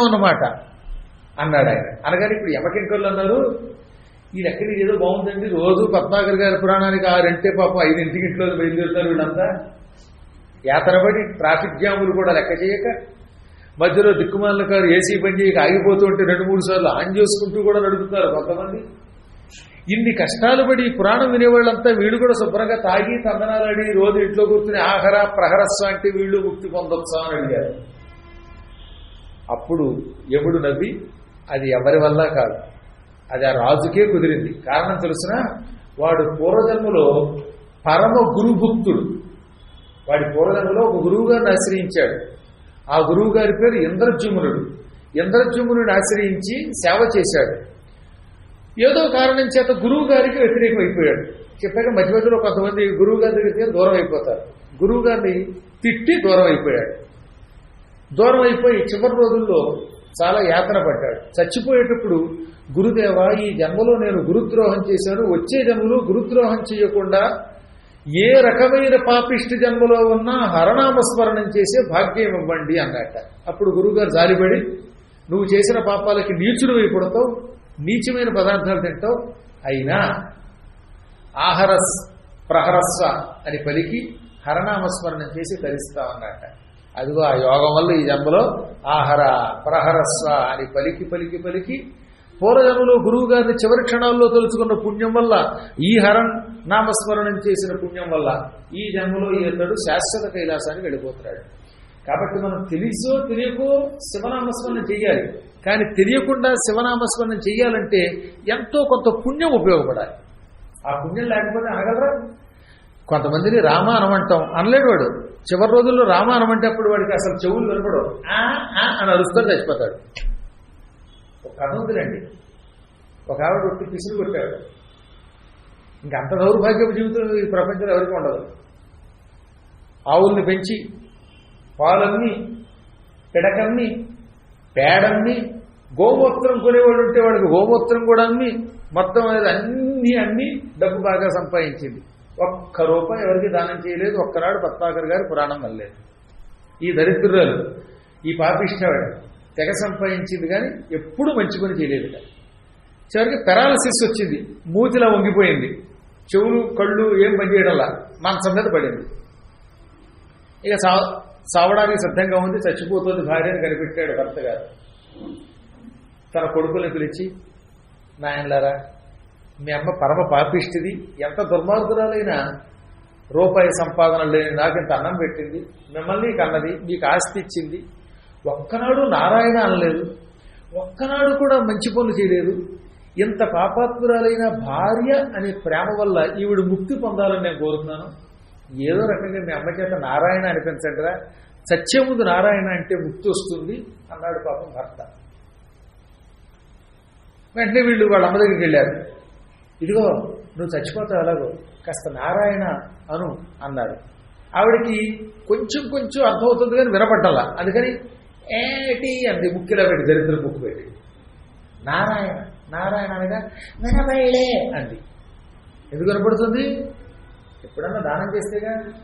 అన్నమాట అన్నాడు ఆయన. అనగానే ఇప్పుడు యమకింకర్లు అన్నారు ఈ లెక్కన ఏదో బాగుందండి. రోజు పద్మాకర్ గారి పురాణానికి ఆరింటే పాపం ఐదింటికి ఇంట్లో బయలుదేరుతారు వీళ్ళంతా. యాతనబడి ట్రాఫిక్ జాములు కూడా లెక్క చేయక మధ్యలో దిక్కుమాల కారు ఏసీ పని చేయక ఆగిపోతూ ఉంటే రెండు మూడు సార్లు ఆన్ చేసుకుంటూ కూడా నడుపుతారు కొంతమంది. ఇన్ని కష్టాలు పడి పురాణం వినేవాళ్ళంతా వీళ్ళు కూడా శుభ్రంగా తాగి తందనాలాడి రోజు ఇంట్లో కూర్చుని ఆహర ప్రహరస్వ అంటే వీళ్ళు ముక్తి పొందొచ్చా అని అడిగారు. అప్పుడు యముడు నవ్వి అది ఎవరి వల్ల కాదు. అది ఆ రాజుకే కుదిరింది. కారణం తెలుసిన వాడు పూర్వజన్మలో పరమ గురుభుక్తుడు. వాడి పూర్వజన్మలో ఒక గురువు గారిని ఆశ్రయించాడు. ఆ గురువు గారి పేరు ఇంద్రజుమునుడు. ఇంద్రజుమునుడిని ఆశ్రయించి సేవ చేశాడు. ఏదో కారణం చేత గురువు గారికి వ్యతిరేకం అయిపోయాడు చెప్పాక మధ్య మధ్యలో కొంతమంది గురువు గారి దగ్గరికి దూరం అయిపోతారు. గురువు గారిని తిట్టి దూరం అయిపోయాడు. దూరం అయిపోయి చివరి రోజుల్లో చాలా యాతన పడ్డాడు. చచ్చిపోయేటప్పుడు గురుదేవ ఈ జన్మలో నేను గురుద్రోహం చేశాను. వచ్చే జన్మలో గురుద్రోహం చేయకుండా ఏ రకమైన పాపిష్టి జన్మలో ఉన్నా హరనామస్మరణం చేసే భాగ్యం ఇవ్వండి అన్నట్ట అప్పుడు గురువుగారు జాలిపడి నువ్వు చేసిన పాపాలకి నీచుడు అయిపోతావు నీచమైన పదార్థాలు తింటావు. అయినా ఆహరస్ ప్రహరస్వ అని పలికి హరనామస్మరణం చేసి తరిస్తామన్నట్ట అదిగో ఆ యోగం వల్ల ఈ జన్మలో ఆహర ప్రహరస్వ అని పలికి పలికి పలికి పూర్వజన్మలో గురువు గారిని చివరి క్షణాల్లో తెలుసుకున్న పుణ్యం వల్ల ఈ హరం నామస్మరణం చేసిన పుణ్యం వల్ల ఈ జన్మలో ఈతడు శాశ్వత కైలాసానికి వెళ్ళిపోతున్నాడు. కాబట్టి మనం తెలుసో తెలియకో శివనామస్మరణం చెయ్యాలి. కానీ తెలియకుండా శివనామస్మరణం చెయ్యాలంటే ఎంతో కొంత పుణ్యం ఉపయోగపడాలి. ఆ పుణ్యం లేకపోతే ఆగలరా కొంతమందిని రామ అనమంటాం. అనలేడు వాడు. చివరి రోజుల్లో రామ అనమంటే అప్పుడు వాడికి అసలు చెవులు వినపడవు. ఆ ఆ అని అరుస్తాడు చచ్చిపోతాడు. ఒక కథ ఉందిలేండి. ఒక ఆవిడ ఒట్టి పిసిలు కొట్టాడు. ఇంక అంత దౌర్భాగ్యపు జీవితం ఈ ప్రపంచంలో ఎవరికి ఉండదు. ఆవుల్ని పెంచి పాలన్నీ పిడకన్ని పేడన్ని గోమూత్రం కొనేవాడు ఉంటే వాడికి గోమూత్రం కూడా అమ్మి మొత్తం అనేది అన్ని అన్ని డబ్బు బాగా సంపాదించింది. ఒక్క రూపాయి ఎవరికి దానం చేయలేదు ఒక్కనాడు పత్తాకర్ గారు పురాణం వల్లేదు. ఈ దరిద్రురాలు ఈ పాపిష్టవాడు తెగ సంపాదించింది కానీ ఎప్పుడు మంచి పని చేయలేదు చివరికి పెరాలసిస్ వచ్చింది మూతిలా వంగిపోయింది. చెవులు కళ్ళు ఏం పనిచేయడంలా మంచం మీద పడింది. ఇక సావడానికి సిద్ధంగా ఉంది చచ్చిపోతుంది భార్యని కనిపెట్టాడు భర్త గారు. తన కొడుకుల్ని పిలిచి నాయనలారా మీ అమ్మ పరమ పాపిష్టిది. ఎంత దుర్మార్గురాలైనా రూపాయి సంపాదన లేని నాకు ఇంత అన్నం పెట్టింది. మిమ్మల్ని కన్నది మీకు ఆస్తి ఇచ్చింది. ఒక్కనాడు నారాయణ అనలేదు. ఒక్కనాడు కూడా మంచి పనులు చేయలేదు. ఇంత పాపాత్మురాలైన భార్య అనే ప్రేమ వల్ల ఈవిడ ముక్తి పొందాలని నేను కోరుతున్నాను. ఏదో రకంగా మీ అమ్మ చేత నారాయణ అనిపించండిరా. సత్య ముందు నారాయణ అంటే ముక్తి వస్తుంది అన్నాడు పాపం భర్త. వెంటనే వీళ్ళు వాళ్ళ అమ్మ దగ్గరికి వెళ్ళారు. ఇదిగో నువ్వు చచ్చిపోతావు ఎలాగో కాస్త నారాయణ అను అన్నారు ఆవిడకి కొంచెం కొంచెం అర్థమవుతుంది కానీ వినపడ్డాలా. అందుకని ఏటి అంది ముక్కిలో పెట్టి దరిద్ర ముక్కు పెట్టి. నారాయణ నారాయణ అనగా వినబడలే అంది. ఎందుకు వినపడుతుంది? ఎప్పుడన్నా దానం చేస్తేగా.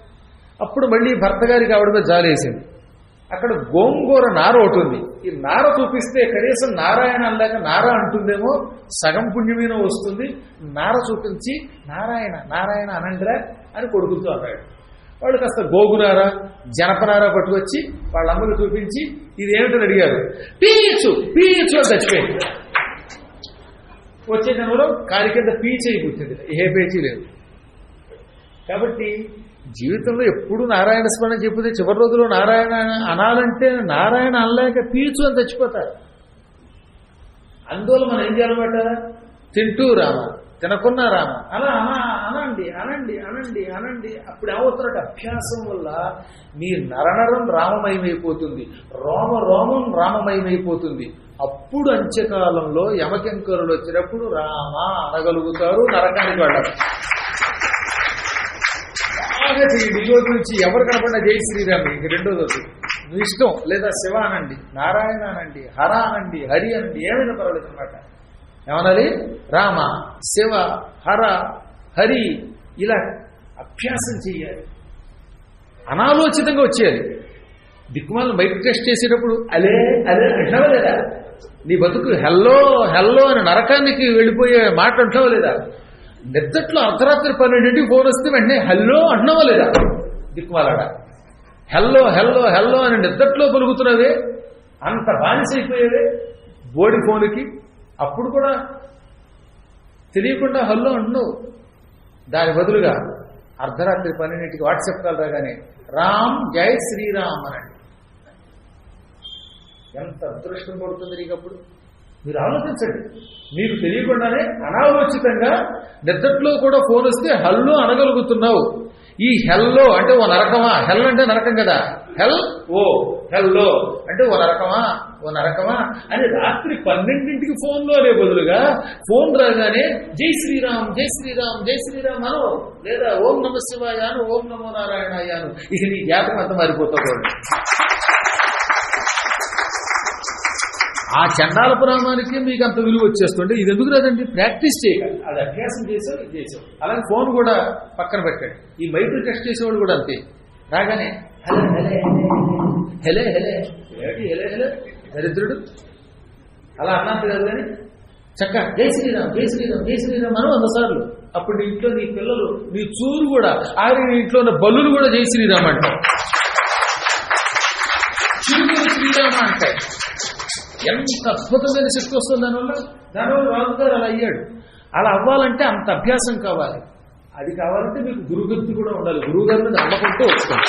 అప్పుడు మళ్ళీ భర్త గారికి ఆవిడ మీద జాలేసింది. అక్కడ గోంగూర నార ఒకటి ఉంది. ఈ నార చూపిస్తే కనీసం నారాయణ అన్నాక నార అంటుందేమో సగం పుణ్యమైన వస్తుంది. నార చూపించి నారాయణ నారాయణ అనండిరా అని కొడుకుతూ అన్నాడు. వాళ్ళు కాస్త గోగునార జనపనార పట్టుకొచ్చి వాళ్ళ అమ్మకు చూపించి ఇది అడిగారు. పీచు పీచు అని చచ్చిపోయింది వచ్చే జనంలో కారి కింద పీచ్ అయిపోతుంది. ఏ పేచీ లేదు. కాబట్టి జీవితంలో ఎప్పుడు నారాయణ స్మరణ చెప్తే చివరి రోజుల్లో నారాయణ అనాలంటే నారాయణ అనలేక పీచు అని చచ్చిపోతారు. అందువల్ల మనం ఏం చేయాలన్నమాట తింటూ రామ తినకున్నా రామ. అలా అనా అనండి అనండి అనండి అనండి. అప్పుడు ఏమవుతున్నట్టు అభ్యాసం వల్ల మీ నరనరం రామమయమైపోతుంది. రోమ రోమం రామమయమైపోతుంది. అప్పుడు అంత్యకాలంలో యమకింకరులు వచ్చినప్పుడు రామ అనగలుగుతారు నరకానికి వెళ్ళారు. బాగా చేయండి ఈ రోజు నుంచి ఎవరు కనపడినా జై శ్రీరామ్ ఇంక రెండో రోజు నువ్వు ఇష్టం లేదా శివ అనండి నారాయణ అనండి హర అనండి హరి అనండి ఏమైనా పర్వాలేదు అనమాట ఏమనాలి? రామ శివ హర హరి ఇలా అభ్యాసం చేయాలి. అనాలోచితంగా వచ్చేయాలి. దిక్కుమాలను బయట టెస్ట్ చేసేటప్పుడు అలే అలే అంటావా లేదా? నీ బతుకు హెల్లో హెల్లో అని నరకానికి వెళ్ళిపోయే మాట అంటావా లేదా? నిద్దట్లో అర్ధరాత్రి పన్నెండింటికి ఫోన్ వస్తే వెంటనే హలో అంటున్నావా లేదా? దిక్కుమాలాడ. హెల్లో హెల్లో హెల్లో అని నిద్దట్లో పలుకుతున్నవే? అంత బానిసైపోయేవే? బోడి ఫోన్కి? అప్పుడు కూడా తెలియకుండా హల్లో అంటున్నావు. దాని బదులుగా అర్ధరాత్రి పన్నెండింటికి వాట్సాప్ కాల్ రాగానే రామ్ జై శ్రీరామ్ అనండి ఎంత అదృష్టం పడుతుంది నీకు అప్పుడు మీరు ఆలోచించండి. మీకు తెలియకుండానే అనాలోచితంగా నిద్దట్లో కూడా ఫోన్ వస్తే హల్లో అనగలుగుతున్నావు. ఈ హెల్లో అంటే ఓ నరకమా? హెల్ అంటే నరకం కదా. హెల్? ఓ హెల్లో అంటే ఓ నరకమా? ఓ నరకమా? అని రాత్రి పన్నెండింటికి ఫోన్లో అనే బదులుగా ఫోన్ రాగానే జై శ్రీరామ్ జై శ్రీరామ్ జై శ్రీరామ్ అను లేదా ఓం నమ శివాయను ఓం నమో నారాయణ అయ్యాను ఇక నీ జాతకం అంతా మారిపోతా ఆ చండాల పురాణానికి మీకు అంత విలువ వచ్చేస్తుంటే ఇది ఎందుకు రాదండి ప్రాక్టీస్ చేయాలి అది అభ్యాసం చేసావు ఇది చేసావు. అలాగే ఫోన్ కూడా పక్కన పెట్టండి. ఈ మైకులు టెస్ట్ చేసేవాడు కూడా అంతే. రాగానే హలే హలే హెలే హెలే ఏమిటి హెలే హెలే దరిద్రుడు? అలా అన్నంత కాదు కానీ చక్క జై శ్రీరామ్ జై శ్రీరామ్ జై శ్రీరామ్ అని వంద సార్లు అప్పుడు నీ ఇంట్లో నీ పిల్లలు నీ చూరు కూడా ఆయన ఇంట్లో ఉన్న బల్లులు కూడా జై శ్రీరామ్ అంటారు. ఎంత అద్భుతమైన శక్తి వస్తుంది దానివల్ల? దానివల్ల రాజు గారు అలా అయ్యాడు. అలా అవ్వాలంటే అంత అభ్యాసం కావాలి. అది కావాలంటే మీకు గురుగత్తి కూడా ఉండాలి. గురువు గారిని మీద వస్తుంది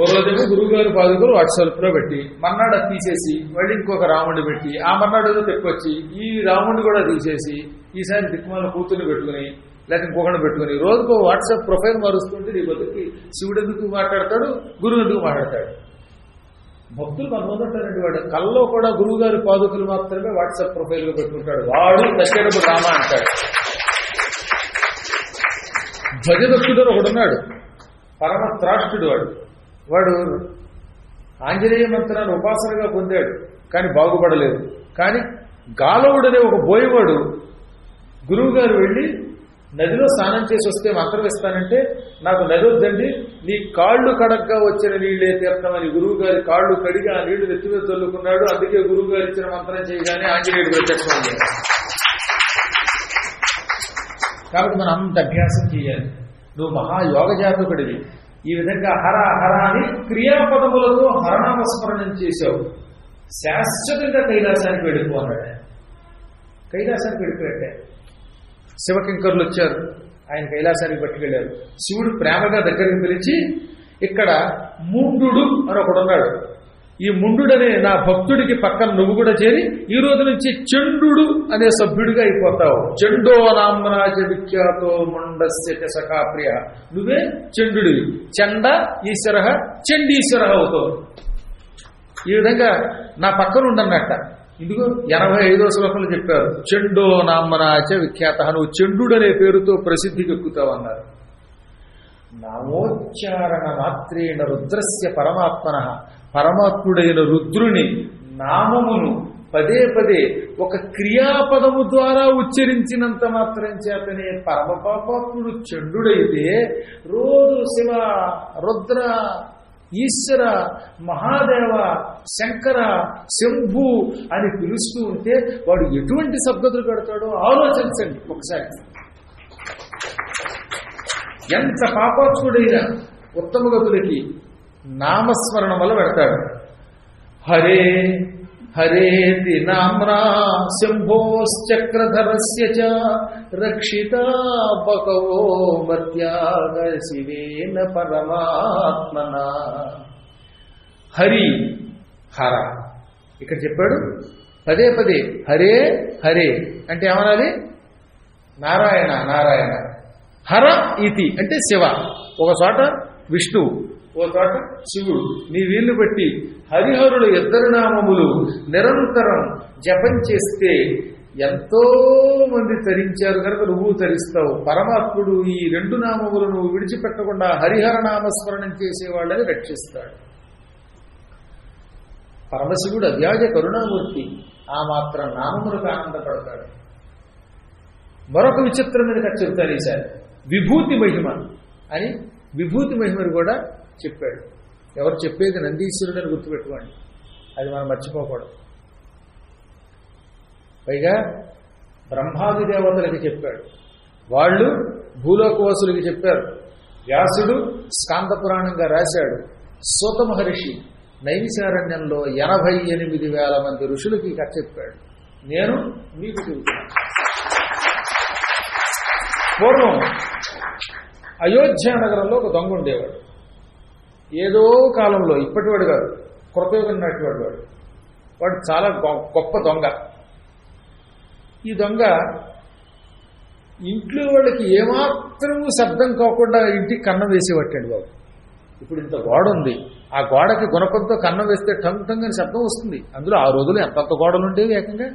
ఓ రోజేమో గురువు గారు పాదుకలు వాట్సాప్లో పెట్టి మర్నాడు తీసేసి మళ్ళీ ఇంకొక రాముడిని పెట్టి ఆ మర్నాడు ఏదో తెప్పొచ్చి ఈ రాముడిని కూడా తీసేసి ఈసారి దిక్కుమాల కూతుర్ని పెట్టుకుని లేకపోతే ఇంకొకటి పెట్టుకుని రోజుకో వాట్సాప్ ప్రొఫైల్ మారుస్తుంటే నీ బతుకి శివుడు ఎందుకు మాట్లాడతాడు? గురువు ఎందుకు మాట్లాడతాడు? భక్తులు కొంతమంది ఉంటారండి వాడు. కల్లో కూడా గురువు గారి పాదుకులు మాత్రమే వాట్సాప్ ప్రొఫైల్గా పెట్టుకుంటాడు వాడు దశరథుడు రామ అంటాడు. ధ్వజదత్తుడు ఒకడున్నాడు. పరమ త్రాష్టుడు వాడు. వాడు ఆంజనేయ మంత్రాన్ని ఉపాసనగా పొందాడు కానీ బాగుపడలేదు. కానీ గాలవుడనే ఒక బోయవాడు గురువు గారు వెళ్ళి నదిలో స్నానం చేసి వస్తే మంత్రం ఇస్తానంటే నాకు నది వద్దండి నీ కాళ్ళు కడగ్గా వచ్చిన నీళ్ళే తీర్థమని గురువు గారి కాళ్ళు కడిగి ఆ నీళ్ళు నెత్తి మీద తొల్లుకున్నాడు. అందుకే గురువు గారు ఇచ్చిన మంత్రం చేయగానే ఆంజనేయుడు ప్రత్యక్షం కాబట్టి మనం అంత అభ్యాసం చేయాలి. నువ్వు మహాయోగ జాతకుడివి ఈ విధంగా హర హర అని క్రియాపదములతో హరణామస్మరణం చేశావు. శాశ్వతంగా కైలాసానికి వెళ్ళిపోన్నాడు కైలాసానికి వెళ్ళిపోయాడు. శివకింకర్లు వచ్చారు. ఆయన కైలాసానికి పట్టుకెళ్ళారు. శివుడు ప్రేమగా దగ్గరికి పిలిచి ఇక్కడ ముండు అని ఒకడున్నాడు ఈ ముండుడనే నా భక్తుడికి పక్కన నువ్వు కూడా చేరి ఈ రోజు నుంచి చండు అనే సభ్యుడిగా అయిపోతావు. చండో నామనాజ విఖ్యాతో ముండస్య సఖాప్రియ నువ్వే చండుడివి చండ ఈశ్వర చండీశ్వర అవుతావు. ఈ విధంగా నా పక్కన ఉండన్నట్ట ఇదిగో ఎనభై ఐదో శ్లోకంలో చెప్పారు చెండో నామనాచ విఖ్యాత నువ్వు చెండు అనే పేరుతో ప్రసిద్ధికి ఎక్కుతావన్నారు నామోచ్చారణ మాత్రేణ రుద్రస్య పరమాత్మన. పరమాత్ముడైన రుద్రుని నామమును పదే పదే ఒక క్రియాపదము ద్వారా ఉచ్చరించినంత మాత్రం చేతనే పరమ పాపాత్ముడు చండుడైతే రోజు శివ రుద్ర ఈశ్వర మహాదేవ శంకర శంభు అని పిలుస్తూ ఉంటే వాడు ఎటువంటి సద్గతులు పెడతాడో ఆలోచించండి ఒకసారి. ఎంత పాపాత్ముడైనా ఉత్తమ గతులకి నామస్మరణ వల్ల పెడతాడు. హరే హరేతి నామ్నా శంభోశ్చక్రధరస్య చ రక్షిత బకవో మత్యాగ శివేన పరమాత్మన. హరి హర ఇక్కడ చెప్పాడు పదే పదే హరే హరే. అంటే ఏమనాలి? నారాయణ నారాయణ. హర ఇతి అంటే శివ. ఒక చోట విష్ణువు ఓ చోట శివుడు. నీ వీళ్ళు బట్టి హరిహరుల ఇద్దరు నామములు నిరంతరం జపం చేస్తే ఎంతో మంది తరించారు. కనుక నువ్వు తరిస్తావు. పరమాత్ముడు ఈ రెండు నామములను విడిచిపెట్టకుండా హరిహర నామస్మరణం చేసేవాళ్ళని రక్షిస్తాడు. పరమశివుడు అవ్యాజ కరుణామూర్తి. ఆ మాత్రం నామములకు ఆనందపడతాడు. మరొక విచిత్రమైన కథ చెప్తాను ఈసారి విభూతి మహిమ అని విభూతి మహిమను కూడా చెప్పాడు. ఎవరు చెప్పేది నందీశ్వరుడు అని గుర్తుపెట్టుకోండి. అది మనం మర్చిపోకూడదు. పైగా బ్రహ్మాది దేవతలకి చెప్పాడు. వాళ్ళు భూలోకవాసులకి చెప్పారు. వ్యాసుడు స్కాంద పురాణంగా రాశాడు. సూత మహర్షి నైమిశారణ్యంలో ఎనభై ఎనిమిది వేల మంది ఋషులకి కథ చెప్పాడు. నేను మీకు చెబుతున్నాను పూర్వం అయోధ్య నగరంలో ఒక దొంగ ఉండేవాడు. ఏదో కాలంలో ఇప్పటివాడు కాదు కృతయుగం నాటివాడు వాడు. వాడు చాలా గొప్ప దొంగ. ఈ దొంగ ఇంట్లో వాళ్ళకి ఏమాత్రము శబ్దం కాకుండా ఇంటికి కన్నం వేసేవట్టండి బాబు. ఇప్పుడు ఇంత గోడ ఉంది. ఆ గోడకి గుణపంతో కన్నం వేస్తే టంగ్ టంగ్ అని శబ్దం వస్తుంది. అందులో ఆ రోజులు ఎంతంత గోడలు ఉండేవి ఏకంగా?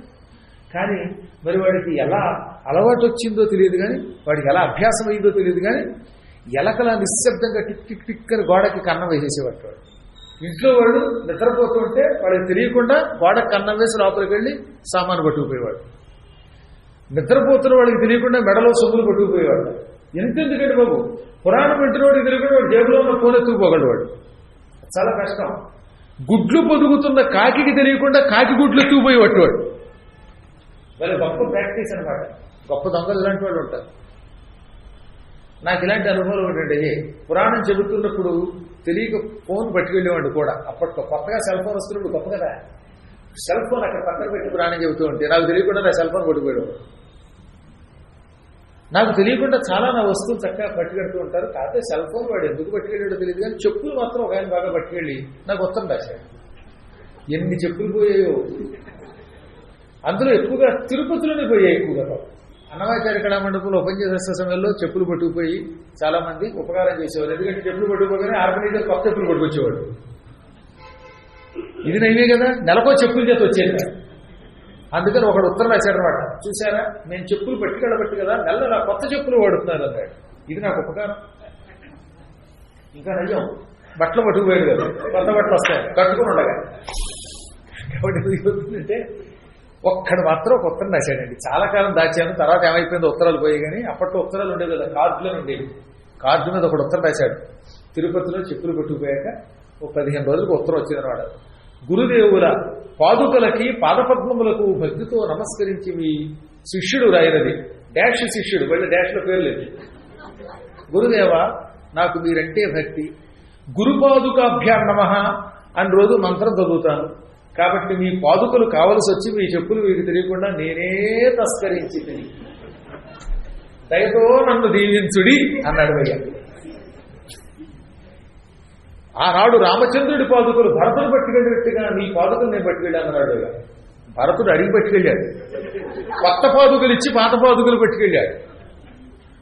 కానీ మరి వాడికి ఎలా అలవాటు వచ్చిందో తెలియదు కానీ వాడికి ఎలా అభ్యాసం అయిందో తెలియదు కానీ ఎలకలా నిశ్శబ్దంగా టిక్ టిక్ టిక్ అని గోడకి కన్నం వేసేసేవాడు వాడు. ఇంట్లో వాళ్ళు నిద్రపోతుంటే వాడికి తెలియకుండా గోడకి కన్నం వేసి లోపలికి వెళ్ళి సామాను పట్టుకుపోయేవాడు. నిద్రపోతున్న వాడికి తెలియకుండా మెడలో సొమ్ములు పట్టుకుపోయేవాడు. ఎంతెందుకండి బాబు? పురాణం వింటున్న వాడికి తెలియకుండా వాడు జేబులో ఉన్న ఫోన్ ఎత్తుకుపోగలడు వాడు. చాలా కష్టం. గుడ్లు పొదుగుతున్న కాకికి తెలియకుండా కాకి గుడ్లు ఎత్తుకుపోయేవాడు పట్టువాడు వాళ్ళు గొప్ప ప్రాక్టీస్ అనమాట గొప్ప దొంగలు ఇలాంటి వాళ్ళు ఉంటారు. నాకు ఇలాంటి అనుభవం ఏంటంటే పురాణం చెబుతున్నప్పుడు తెలియక ఫోన్ పట్టుకెళ్ళేవాడు కూడా. అప్పట్లో కొత్తగా సెల్ ఫోన్ వస్తున్నప్పుడు గొప్ప కదా. సెల్ ఫోన్ అక్కడ పక్కన పెట్టి పురాణం చెబుతూ ఉంటే నాకు తెలియకుండా నా సెల్ ఫోన్ పట్టుకుపోయాడు నాకు తెలియకుండా చాలా నా వస్తువులు చక్కగా పట్టుకెడుతూ ఉంటారు. కాకపోతే సెల్ ఫోన్ వాడు ఎందుకు పట్టుకెళ్ళాడో తెలియదు కానీ చెప్పులు మాత్రం ఒక ఆయన బాగా పట్టుకెళ్ళి నాకు ఉత్తరం రాశాడు. ఎన్ని చెప్పులు పోయాయో. అందులో ఎక్కువగా తిరుపతిలోనే పోయాయి ఎక్కువగా. అన్నమాచార్య కళా మండపంలో ఉపన్యాస చేసే సమయంలో చెప్పులు పట్టుకుపోయి చాలా మంది ఉపకారం చేసేవారు. ఎందుకంటే చెప్పులు పట్టుకుపోగానే ఆర్గనైజర్ కొత్త చెప్పులు పట్టుకొచ్చేవాడు. ఇది నైవే కదా? నెలకో చెప్పులు చేత వచ్చేది. అందుకని ఒకడు ఉత్తరం రాశాడనమాట చూసారా నేను చెప్పులు పట్టుకెళ్ళబట్టి కదా నెల నా కొత్త చెప్పులు వాడుతున్నారు అన్నాడు. ఇది నాకు ఉపకారం. ఇంకా నయ్యం. బట్టలు పట్టుకుపోయాడు కదా. కొత్త బట్టలు వస్తాయి. కట్టుకుని ఉండగా. కాబట్టి అంటే ఒక్కడు మాత్రం ఒక ఉత్తరం రాశాడండి. చాలా కాలం దాచాను. తర్వాత ఏమైపోయింది ఉత్తరాలు పోయాయి కానీ అప్పట్లో ఉత్తరాలు ఉండేవి కదా. కార్డులో ఉండేవి. కార్డు మీద ఒకడు ఉత్తరం రాశాడు. తిరుపతిలో చెప్పులు పట్టుకుపోయాక ఒక పదిహేను రోజులకు ఉత్తరం వచ్చిందన్నమాట. గురుదేవుల పాదుకలకి పాదపద్మములకు భక్తితో నమస్కరించి మీ శిష్యుడు రాయినది డాష్ శిష్యుడు వెళ్ళి డాష్లో పేరు లేదు గురుదేవ నాకు మీరంటే భక్తి. గురుపాదుకాభ్యాం నమ అని రోజు మంత్రం చదువుతాను. కాబట్టి మీ పాదుకలు కావలసి వచ్చి మీ చెప్పులు మీకు తెలియకుండా నేనే తస్కరించి తిని దయతో నన్ను దీవించుడి అన్నాడు భయ్య. ఆనాడు రామచంద్రుడి పాదుకలు భరతుడు పట్టుకెళ్ళినట్టుగా నీ పాదుకలు నేను పట్టుకెళ్ళాను భరతుడు అడిగి పట్టుకెళ్ళాడు. కొత్త పాదుకలు ఇచ్చి పాత పాదుకలు పట్టుకెళ్ళాడు.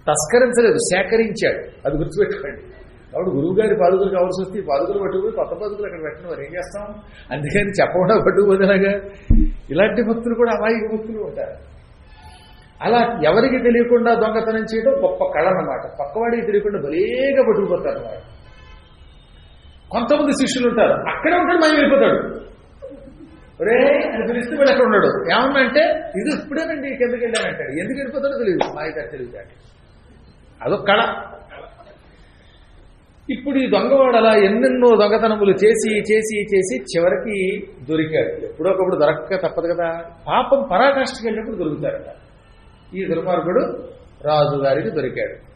తస్కరించలేదు సేకరించాడు. అది గుర్తుపెట్టుకోండి. కాబట్టి గురువు గారి పాదుకలు కావాల్సి వస్తే పాదుకలు పట్టుకుపోయి కొత్త పాదుకలు అక్కడ పెట్టిన వారు ఏం చేస్తాం? అందుకని చెప్పకుండా పట్టుకుపోదనగా ఇలాంటి భక్తులు కూడా అమాయక భక్తులు ఉంటారు. అలా ఎవరికి తెలియకుండా దొంగతనం చేయడం గొప్ప కళ అన్నమాట పక్కవాడికి తెలియకుండా బలేగా పట్టుకుపోతారు అన్నమాట కొంతమంది శిష్యులు ఉంటారు. అక్కడే ఉంటాడు మయం వెళ్ళిపోతాడు. ఒరే అని పిలిస్తే వీడు అక్కడ ఉన్నాడు? ఏమన్నంటే ఇది ఇప్పుడేనండి కిందకి వెళ్ళానంటాడు ఎందుకు వెళ్ళిపోతాడో తెలియదు. మాయగారు తెలియదు అదొక కళ. ఇప్పుడు ఈ దొంగవాడు అలా ఎన్నెన్నో దొంగతనములు చేసి చేసి చేసి చివరికి దొరికాడు. ఎప్పుడొకప్పుడు దొరక్క తప్పదు కదా. పాపం పరాకాష్ఠకి వెళ్ళినప్పుడు దొరుకుతారట. ఈ దుర్మార్గుడు రాజుగారికి దొరికాడు.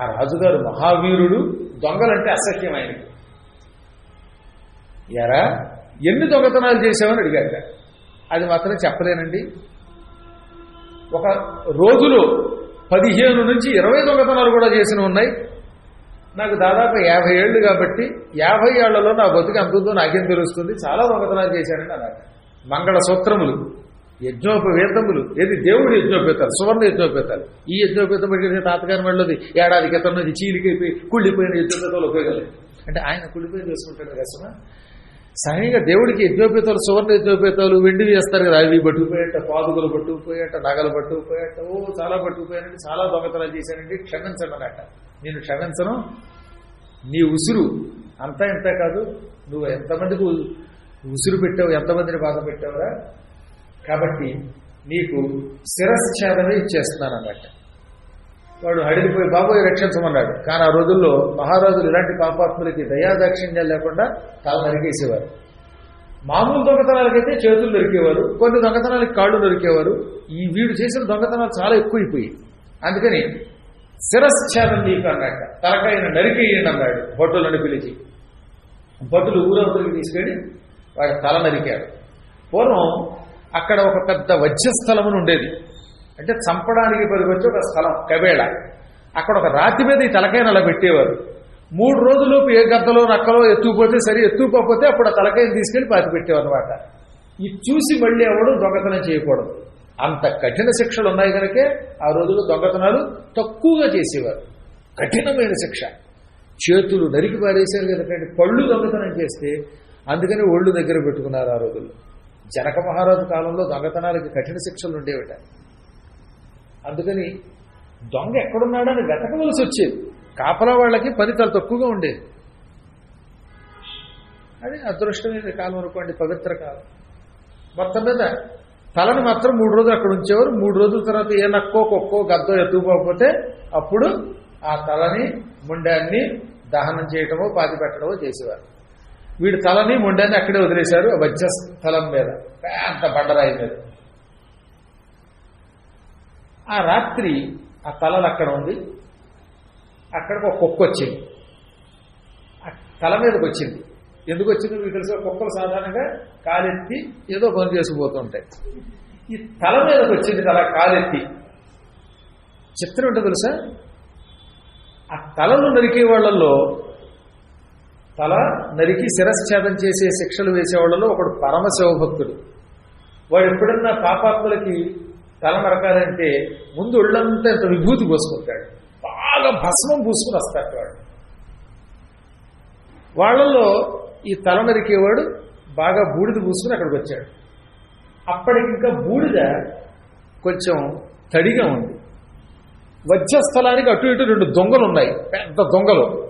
ఆ రాజుగారు మహావీరుడు దొంగలంటే అసహ్యం ఆయనకి ఎరా ఎన్ని దొంగతనాలు చేసామని అడిగాక అది మాత్రం చెప్పలేనండి. ఒక రోజులో పదిహేను నుంచి ఇరవై దొంగతనాలు కూడా చేసిన ఉన్నాయి. నాకు దాదాపు యాభై ఏళ్ళు కాబట్టి యాభై ఏళ్ళలో నా బతుకు అందుతుందో నాకేం తెలుస్తుంది. చాలా దొంగతనాలు చేశానండి అన్నారు. మంగళ సూత్రములు యజ్ఞోపవేతములు. ఏది? దేవుడు యజ్ఞోపేతాలు సువర్ణ యజ్ఞోపేతాలు. ఈ యజ్ఞోపేతం పడిన తాతగారి మెళ్ళది. ఏడాది క్రితం నుంచి చీలికైపోయి కుళ్ళిపోయిన యజ్ఞోపేతాలు ఉపయోగాలి. అంటే ఆయన కుళ్ళిపోయి చేసుకుంటాడు కసమ సహజంగా దేవుడికి యజ్ఞోపేతాలు సువర్ణ యజ్ఞోపేతాలు వెండి వేస్తారు కదా. అవి పట్టుకుపోయేట పాదుకలు పట్టుకుపోయేట నగలు పట్టుకుపోయేట. ఓ చాలా పట్టుకుపోయానండి చాలా దొంగతనాలు చేశానండి. క్షమించండి అన్నట్ట నేను క్షమించను. నీ ఉసురు అంతా ఇంత కాదు. నువ్వు ఎంతమందికి ఉసురు పెట్టావు? ఎంతమందిని బాధ పెట్టావురా? కాబట్టి నీకు శిరశ్ఛేదమే ఇచ్చేస్తున్నాను అన్నట్టు వాడు అడిగిపోయి బాబోయ్ రక్షించమన్నాడు. కానీ ఆ రోజుల్లో మహారాజులు ఇలాంటి పాపాత్ములకి దయాదాక్షిణ్యాలు లేకుండా తల నరికేసేవారు. మామూలు దొంగతనాలకైతే చేతులు దొరికేవారు కొన్ని దొంగతనాలకి కాళ్ళు దొరికేవారు ఈ వీడు చేసిన దొంగతనాలు చాలా ఎక్కువైపోయి అందుకని శిరశ్ఛేదం నీకు అన్నాక తలకాయన నరికేయండి అన్నాడు భటులను పిలిచి. భటులు ఊరవతలకి తీసుకెళ్ళి వాడి తల నరికాడు పూర్వం అక్కడ ఒక పెద్ద వజ్రస్థలమును ఉండేది. అంటే చంపడానికి పరిగొచ్చే ఒక స్థలం కబేళ అక్కడ ఒక రాతి మీద ఈ తలకాయను అలా పెట్టేవారు. మూడు రోజుల్లోపు ఏ గద్దలో నక్కలో ఎత్తుకుపోతే సరే ఎత్తుకుపోతే అప్పుడు ఆ తలకాయని తీసుకెళ్ళి పాతి పెట్టేవారు అనమాట ఇది చూసి మళ్ళీ ఎవడు దొంగతనం చేయకూడదు. అంత కఠిన శిక్షలు ఉన్నాయి కనుకే ఆ రోజుల్లో దొంగతనాలు తక్కువగా చేసేవారు. కఠినమైన శిక్ష. చేతులు నరికి పారేశారు కదండి పళ్ళు దొంగతనం చేస్తే అందుకని ఒళ్ళు దగ్గర పెట్టుకున్నారు ఆ రోజుల్లో. జనక మహారాజు కాలంలో దొంగతనాలకి కఠిన శిక్షలు ఉండేవిట. అందుకని దొంగ ఎక్కడున్నాడని వెతకవలసి వచ్చేది. కాపలా వాళ్ళకి పని చాలా తక్కువగా ఉండేది. అది అదృష్టమైన కాలం అనుకోండి పవిత్ర కాలం. మొత్తం మీద తలను మాత్రం మూడు రోజులు అక్కడ ఉంచేవారు. మూడు రోజుల తర్వాత ఏ నక్కో కుక్కో గద్దో ఎత్తుకుపోకపోతే అప్పుడు ఆ తలని ముండాన్ని దహనం చేయటమో పాతి పెట్టడమో చేసేవారు. వీడు తలని మొండని అక్కడే వదిలేశారు వజ్ర స్థలం మీద. పెద్ద బండరాయి మీద. ఆ రాత్రి ఆ తలలు అక్కడ ఉంది. అక్కడికి ఒక కుక్క వచ్చింది. ఆ తల మీదకి వచ్చింది. ఎందుకు వచ్చింది మీకు తెలుసు? కుక్కలు సాధారణంగా కాలెత్తి ఏదో పని చేసుకుపోతుంటాయి. ఈ తల మీదకి వచ్చింది తల కాలెత్తి. చిత్రం ఏంటో తెలుసా? ఆ తలను నరికే వాళ్ళల్లో తల నరికి శిరశ్ఛేదం చేసే శిక్షలు వేసే వాళ్ళలో ఒకడు పరమశివభక్తుడు. వాడు ఎప్పుడన్నా పాపాత్ములకి తల నరకాలంటే ముందు ఒళ్ళంతా ఇంత విభూతి పోసుకుంటాడు. బాగా భస్మం పూసుకుని వస్తాడు వాడు. వాళ్ళల్లో ఈ తల నరికేవాడు బాగా బూడిద పూసుకుని అక్కడికి వచ్చాడు. అప్పటికి ఇంకా బూడిద కొంచెం తడిగా ఉంది. వజ్రస్థలానికి అటు ఇటు రెండు దొంగలు ఉన్నాయి. పెద్ద దొంగలు.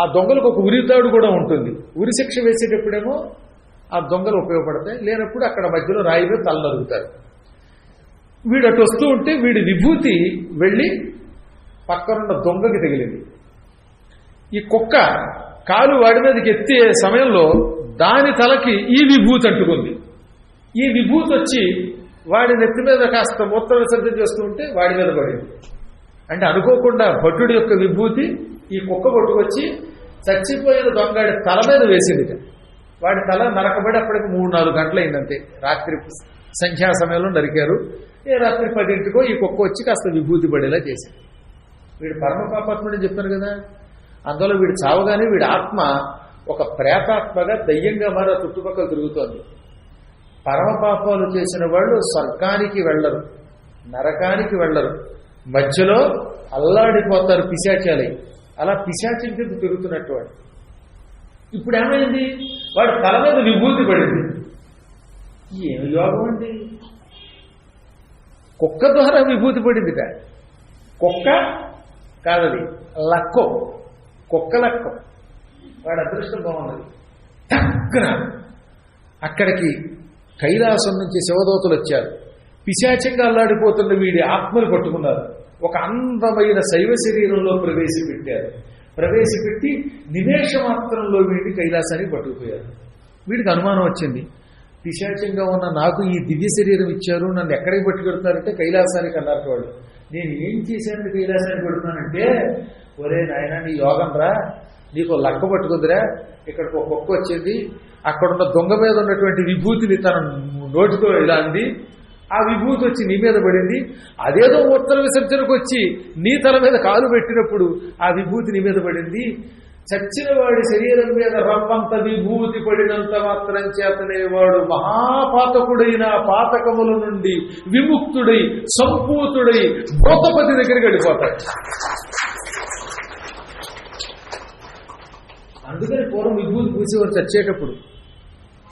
ఆ దొంగలకు ఒక ఉరితాడు కూడా ఉంటుంది. ఉరి శిక్ష వేసేటప్పుడేమో ఆ దొంగలు ఉపయోగపడతాయి. లేనప్పుడు అక్కడ మధ్యలో రాయి మీద తల నరుగుతారు వీడు అటు వస్తూ ఉంటే వీడి విభూతి వెళ్ళి పక్కనున్న దొంగకి తగిలింది. ఈ కుక్క కాలు వాడి మీదకి ఎత్తే సమయంలో దాని తలకి ఈ విభూతి అంటుకుంది. ఈ విభూతి వచ్చి వాడి నెత్తి మీద కాస్త మూత్ర విసర్జన చేస్తూ ఉంటే వాడి మీద పడింది. అంటే అనుకోకుండా భటుడి యొక్క విభూతి ఈ కుక్క కొట్టుకొచ్చి చచ్చిపోయిన దొంగడి తల మీద వేసింది వాడి తల నరకబడి అప్పటికి మూడు నాలుగు గంటలు అయిందంతే రాత్రి సంధ్యా సమయంలో నరికారు. ఏ రాత్రి పదింటికో ఈ కుక్క వచ్చి కాస్త విభూతి పడేలా చేసింది. వీడు పరమ పాపాత్ముడని చెప్పారు కదా. అందులో వీడు చావగానే వీడి ఆత్మ ఒక ప్రేతాత్మగా దయ్యంగా మారి ఆ చుట్టుపక్కల తిరుగుతోంది. పరమ పాపాలు చేసిన వాళ్ళు స్వర్గానికి వెళ్ళరు నరకానికి వెళ్ళరు. మధ్యలో అల్లాడిపోతారు పిశాచాలై. అలా పిశాచం కింద పెరుగుతున్నట్టు వాడు ఇప్పుడు ఏమైంది? వాడి తల మీద విభూతి పడింది. ఏమి యోగం అండి? కుక్క ద్వారా విభూతి పడిందిట. కుక్క కాదది లక్కో. కుక్క లక్కో. వాడి అదృష్టం బాగున్నది టక్కున అక్కడికి కైలాసం నుంచి శివదోతలు వచ్చారు. పిశాచంగా అల్లాడిపోతున్న వీడి ఆత్మలు పట్టుకున్నారు. ఒక అందమైన శైవ శరీరంలో ప్రవేశపెట్టారు. ప్రవేశపెట్టి నిమేష మాత్రంలో వీడి కైలాసానికి పట్టుకుపోయారు. వీడికి అనుమానం వచ్చింది. పిశాచంగా ఉన్న నాకు ఈ దివ్య శరీరం ఇచ్చారు నన్ను ఎక్కడికి పట్టుకెడుతున్నారంటే కైలాసానికి అన్నారు వాళ్ళు. నేను ఏం చేశాను కైలాసానికి పెడుతున్నానంటే ఒరే నాయన నీ యోగం రా నీకు లక్క పట్టుకుందిరా ఇక్కడికి ఒక కుక్క వచ్చింది. అక్కడున్న దొంగ మీద ఉన్నటువంటి విభూతిని తన నోటితో ఇలా అంది. ఆ విభూతి వచ్చి నీ మీద పడింది. అదేదో ఉత్తర విసర్జనకు వచ్చి నీ తల మీద కాలు పెట్టినప్పుడు ఆ విభూతి నీ మీద పడింది. చచ్చిన వాడి శరీరం మీద రవ్వంత విభూతి పడినంత మాత్రం చేతనే వాడు మహాపాతకుడైన పాతకముల నుండి విముక్తుడై సంపూతుడై భూతపతి దగ్గరికి వెళ్ళిపోతాడు. అందుకని పూర్వం విభూతి పూసేవాడు చచ్చేటప్పుడు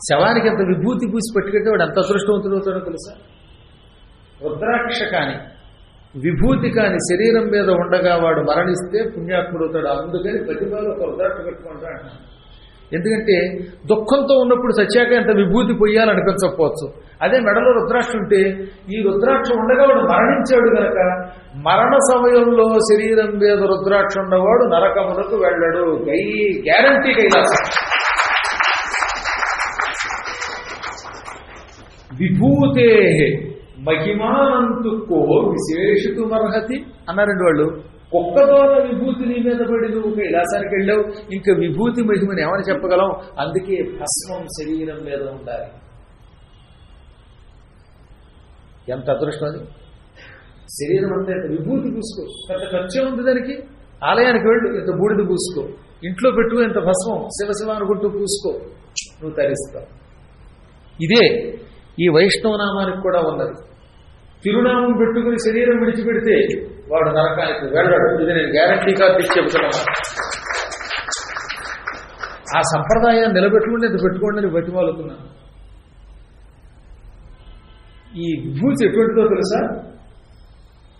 శవానికి ఎంత విభూతి పూసి పెట్టుకుంటే వాడు ఎంత అదృష్టవంతుడు అవుతాడో తెలుసా? రుద్రాక్ష కాని విభూతి కాని శరీరం మీద ఉండగా వాడు మరణిస్తే పుణ్యాత్ముడవుతాడు. అందుకని ప్రతిభలో ఒక రుద్రాక్ష పెట్టుకుంటా ఎందుకంటే దుఃఖంతో ఉన్నప్పుడు సత్యాక ఎంత విభూతి పొయ్యాలనిపించకపోవచ్చు. అదే మెడలో రుద్రాక్ష ఉంటే ఈ రుద్రాక్ష ఉండగా వాడు మరణించాడు గనక మరణ సమయంలో శరీరం మీద రుద్రాక్ష ఉన్నవాడు నరకమునకు వెళ్ళడు. గై గ్యారంటీ కైలాసం. విభూతే మహిమానంతుకో విశేషితుమర్హతి అన్నారండి వాళ్ళు. కుక్కతోన విభూతి నీ మీద పడి నువ్వు కైలాసానికి వెళ్ళావు. ఇంకా విభూతి మహిమని ఏమని చెప్పగలం? అందుకే భస్మం శరీరం మీద ఉండాలి. ఎంత అదృష్టం అది? శరీరం అంతా ఇంత విభూతి పూసుకో. పెద్ద ఖర్చే ఉంది దానికి? ఆలయానికి వెళ్ళు ఇంత బూడిద పూసుకో. ఇంట్లో పెట్టు ఇంత భస్మం. శివశివ అనుకుంటూ పూసుకో. నువ్వు తరిస్తావు. ఇదే ఈ వైష్ణవ నామానికి కూడా ఉన్నది. తిరునామం పెట్టుకుని శరీరం విడిచిపెడితే వాడు నరకానికి వెళ్ళాడు. ఇది నేను గ్యారంటీ కార్డు చెబుతున్నాను ఆ సంప్రదాయాన్ని నిలబెట్టుకుని అది పెట్టుకోండి అని బతిమాలుతున్నాను. ఈ విభూతి ఎటువంటిదో తెలుసా?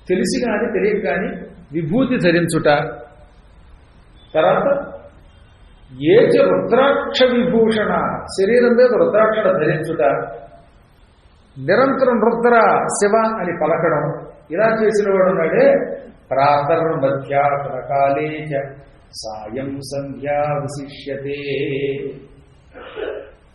తెలిసి కానీ తెలియక కానీ విభూతి ధరించుట. తర్వాత ఏచ రుద్రాక్ష విభూషణ శరీరం మీద రుద్రాక్షణ ధరించుట. నిరంతరం రుద్ర శివ అని పలకడం. ఇలా చేసిన వాడు నాడే ప్రాతర్ మధ్యాహ్న కాలే సాయం సంధ్యా విశిష్యతే.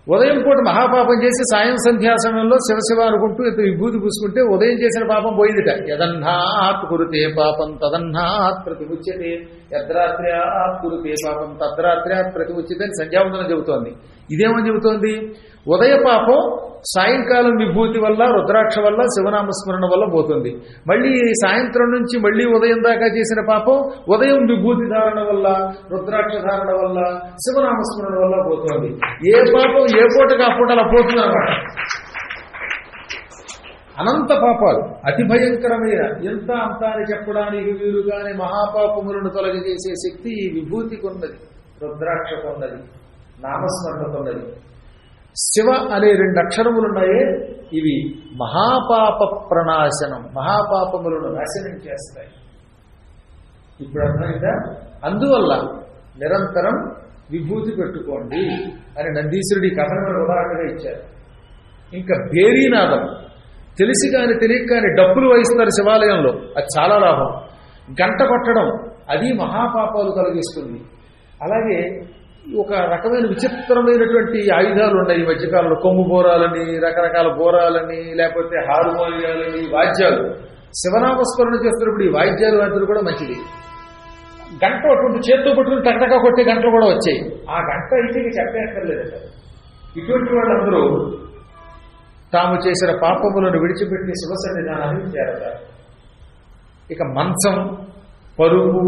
ఉదయం పూట మహాపాపం చేసి సాయం సంధ్యా సమయంలో శివశివ అనుకుంటూ ఇంత విభూతి పూసుకుంటే ఉదయం చేసిన పాపం పోయిందిట. యదన్నాత్ కురితే పాపం తదన్నాత్ ప్రతిముచ్యతే. యద్రాత్ర్యాత్ కురితే పాపం తద్రాత్ర్యాత్ ప్రతిముచ్యతే అని సంధ్యావందనం చెబుతోంది. ఇదేమని చెబుతోంది? ఉదయ పాపం సాయంకాలం విభూతి వల్ల రుద్రాక్ష వల్ల శివనామస్మరణ వల్ల పోతుంది. మళ్ళీ సాయంత్రం నుంచి మళ్ళీ ఉదయం దాకా చేసిన పాపం ఉదయం విభూతి ధారణ వల్ల రుద్రాక్ష ధారణ వల్ల శివనామస్మరణ వల్ల పోతుంది. ఏ పాపం ఏ పూటకు ఆ పూట అలా పోతుంది అనమాట అనంత పాపాలు. అతి భయంకరమైన. ఎంత అంత అని చెప్పడానికి వీలుగానే కాని మహాపాపములను తొలగజేసే శక్తి ఈ విభూతికి ఉన్నది రుద్రాక్షకు ఉన్నది. నామస్మరణతోన్నది. శివ అనే రెండు అక్షరములున్నాయే ఇవి మహాపాప ప్రణాశనం. మహాపాపములను నాశనం చేస్తాయి. ఇప్పుడు అర్థమైందా అందువల్ల నిరంతరం విభూతి పెట్టుకోండి అని నందీశ్వరుడి కథను ఉదాహరణగా ఇచ్చారు. ఇంకా భేరీనాదం తెలిసి కాని తెలియక కాని డప్పులు వహిస్తారు శివాలయంలో. అది చాలా లాభం. గంట కొట్టడం అది మహాపాపాలు కలిగిస్తుంది. అలాగే ఒక రకమైన విచిత్రమైనటువంటి ఆయుధాలు ఉన్నాయి ఈ మధ్యకాలంలో. కొమ్ము బోరాలని రకరకాల బోరాలని లేకపోతే హార్మోనియాలని వాద్యాలు శివనామస్మరణ చేస్తున్నప్పుడు ఈ వాయిద్యాలు వాద్యాలు కూడా మంచిది. గంట అటువంటి చేత్తో పట్టుకుని టకటకా కొట్టే గంటలు కూడా వచ్చాయి. ఆ గంట అయితే ఇక చెప్పేక్కర్లేదట ఇటువంటి వాళ్ళందరూ తాము చేసిన పాపములను విడిచిపెట్టి శివ సన్నిధానానికి చేరతారు. ఇక మంచం పరువు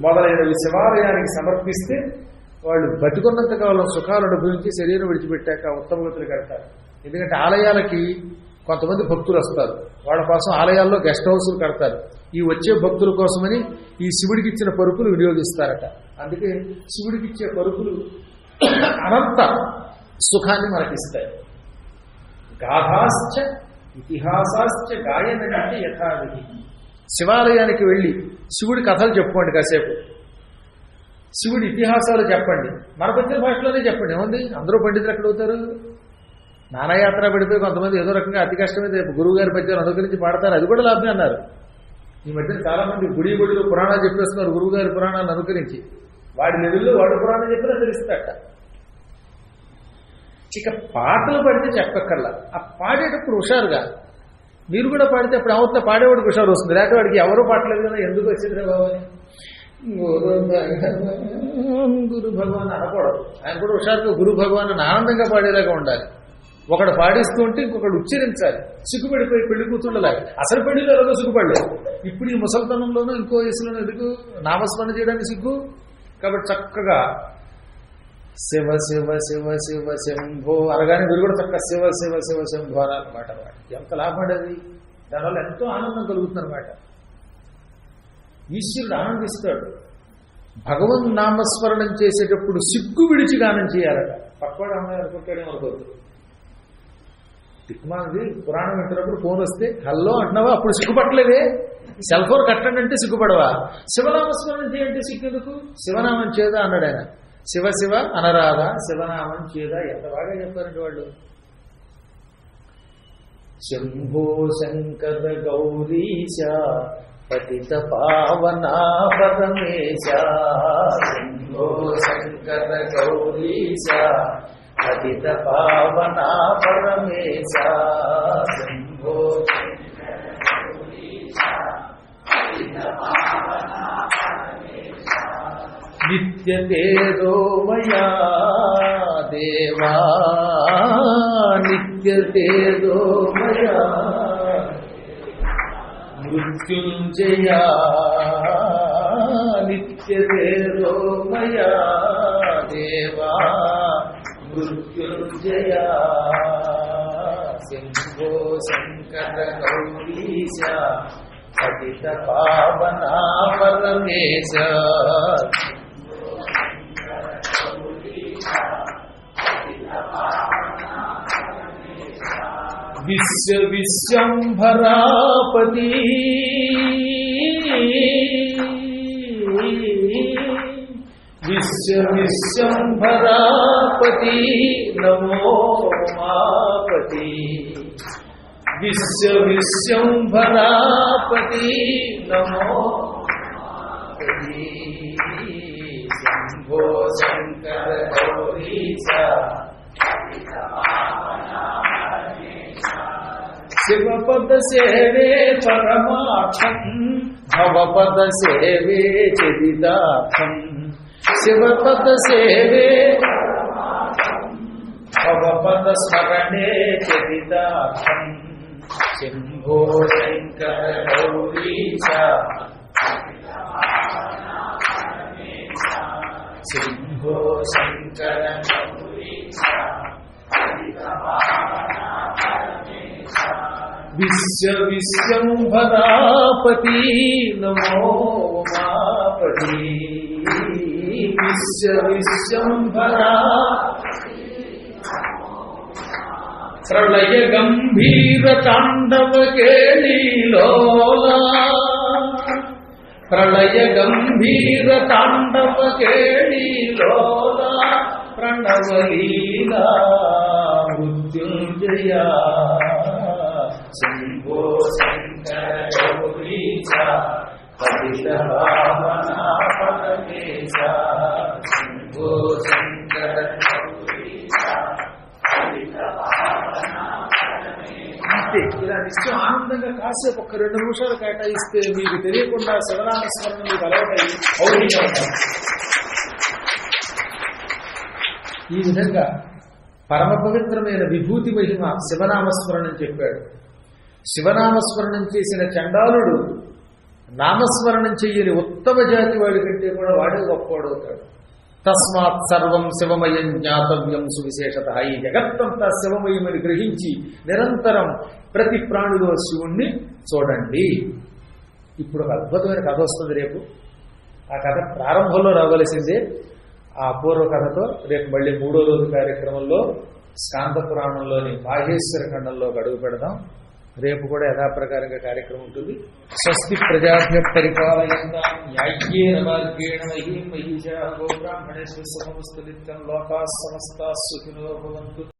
మొదలైనవి శివాలయానికి సమర్పిస్తే వాళ్ళు బతికున్నంత కాలం సుఖాలు అనుభవించి శరీరం విడిచిపెట్టాక ఉత్తమగతులు కడతారు. ఎందుకంటే ఆలయాలకి కొంతమంది భక్తులు వస్తారు. వాళ్ళ కోసం ఆలయాల్లో గెస్ట్ హౌస్లు కడతారు. ఈ వచ్చే భక్తుల కోసమని ఈ శివుడికి ఇచ్చిన పరుపులు వినియోగిస్తారట. అందుకే శివుడికి ఇచ్చే పరుపులు అనంత సుఖాన్ని మనకిస్తాయి. గాథాశ్చ ఇతిహాసాశ్చ గాయనంటే యథావిధి. శివాలయానికి వెళ్ళి శివుడి కథలు చెప్పుకోండి కాసేపు. శివుడి ఇతిహాసాలు చెప్పండి. మన పండితుల భాషలోనే చెప్పండి. ఏముంది? అందరూ పండితులు ఎక్కడ అవుతారు? నానాయాత్ర పడిపోయి కొంతమంది ఏదో రకంగా అతి కష్టమైతే గురువు గారి పద్యాలు అనుకరించి పాడతారు. అది కూడా లాభమే అన్నారు. ఈ మధ్యన చాలా మంది గుడి గుడిలో పురాణాలు చెప్పేస్తున్నారు గురువు గారి పురాణాలను అనుకరించి. వాడి లెవెల్లో వాడు పురాణం చెప్పినా తెలుస్తాట ఇక పాటలు పడితే చెప్పక్కర్లా. ఆ పాడేటప్పుడు హుషారుగా. మీరు కూడా పాడితే అప్పుడు అవత పాడేవాడికి హుషారు వస్తుంది. లేకపోతే వాడికి ఎవరు పాటలేదు కదా? ఎందుకు వచ్చింది బాబు అని గురు భగవాన్ గురు భగవాన్ అనకూడదు. ఆయన కూడా హుషారుగా గురు భగవాన్ అని ఆనందంగా పాడేలాగా ఉండాలి. ఒకడు పాడిస్తూ ఉంటే ఇంకొకడు ఉచ్చరించాలి. సిగ్గుపడిపోయి పెళ్ళి కూతుళ్ళలాగా. అసలు పెళ్ళిలో ఎలాగో సిగ్గుపడలేదు ఇప్పుడు ఈ ముసల్తనంలోనూ ఇంకో వయసులోనూ ఎందుకు నామస్మరణ చేయడానికి సిగ్గు? కాబట్టి చక్కగా శివ శివ శివ శివ శంభో అనగానే మీరు కూడా చక్కగా శివ శివ శివ శంభో అనమాట ఎంత లాభపడేది దానివల్ల ఎంతో ఆనందం కలుగుతుందన్నమాట. ఈశ్వరుడు ఆనందిస్తాడు భగవన్ నామస్మరణం చేసేటప్పుడు సిగ్గు విడిచి గానం చేయాలట. పక్కవాడు అమ్మాయి అనుకుంటాడే అనుకోవద్దు దిక్మానది పురాణం వింటున్నప్పుడు ఫోన్ వస్తే హల్లో అంటున్నావా? అప్పుడు సిగ్గుపట్టలేదే. సెల్ ఫోన్ కట్టండి అంటే సిగ్గుపడవా? శివనామస్మరణం చేయంటే సిగ్గెందుకు? శివనామం చేదా? అన్నాడు ఆయన. శివ శివ అనరాధ శివనామం చేద? ఎంత బాగా చెప్పారండి వాళ్ళు. శంభో శంకర గౌరీశ పతిత పావనా పరమేశ శంకర గౌరీశ. పతిత పావనా పరమేశ శంభో నిత్యతేదో మయా దేవా నిత్యతేదో మయా మృత్యుంజయా నిత్యతేదో దేవా మృత్యుంజయా. శంభో శంకర గౌరీశ పతిత పవనా పరమేశ विश्वविश्वम्भरापति विश्वविश्वम्भरापति नमो उमापति विश्वविश्वम्भरापति नमो शंकर गौरी सा ఉమాపతి. శంభో శంకర గౌరీశ శివపద సేవే పరమార్థం భవపద సేవే చరితార్థం శివపద సేవే భవపద స్మరణే చరితార్థం శంభో శంకర గౌరీశ విశ్వ విశ్వంభరాపతి నమో ఉమాపతి విశ్వ విశ్వంభరా ప్రళయ గంభీర తాండవ ప్రళయ గంభీర తాండవ ప్రణవలీలా మృత్యుంజయా. శంభో శంకర గౌరీశ పతిత భావనా పరమేశ శంభో శంకర అంతే ఇలా నిత్యం ఆనందంగా కాసేపు ఒక రెండు నిమిషాలు కేటాయిస్తే మీకు తెలియకుండా శివనామస్మరణ మీకు అలవాటై ఈ విధంగా పరమ పవిత్రమైన విభూతి మహిమ శివనామస్మరణం చెప్పాడు. శివనామస్మరణం చేసిన చండాలుడు నామస్మరణం చెయ్యని ఉత్తమ జాతి వాడి కంటే కూడా వాడే గొప్పవాడవుతాడు తస్మాత్ సర్వం శివమయం జ్ఞాతవ్యం సువిశేషత. ఈ జగత్తంతా శివమయమని గ్రహించి నిరంతరం ప్రతి ప్రాణిలో శివుణ్ణి చూడండి. ఇప్పుడు ఒక అద్భుతమైన కథ వస్తుంది రేపు. ఆ కథ ప్రారంభంలో రావలసిందే. ఆ పూర్వ కథతో రేపు మళ్ళీ మూడో రోజు కార్యక్రమంలో స్కాంత పురాణంలోని మాహేశ్వర ఖండంలో అడుగు పెడదాం. రేపు కూడా యథాప్రకారంగా కార్యక్రమం ఉంటుంది. స్వస్తి ప్రజాభ్య పరిపాలయంగా లోకా సమస్తా సుఖినో భవంతు.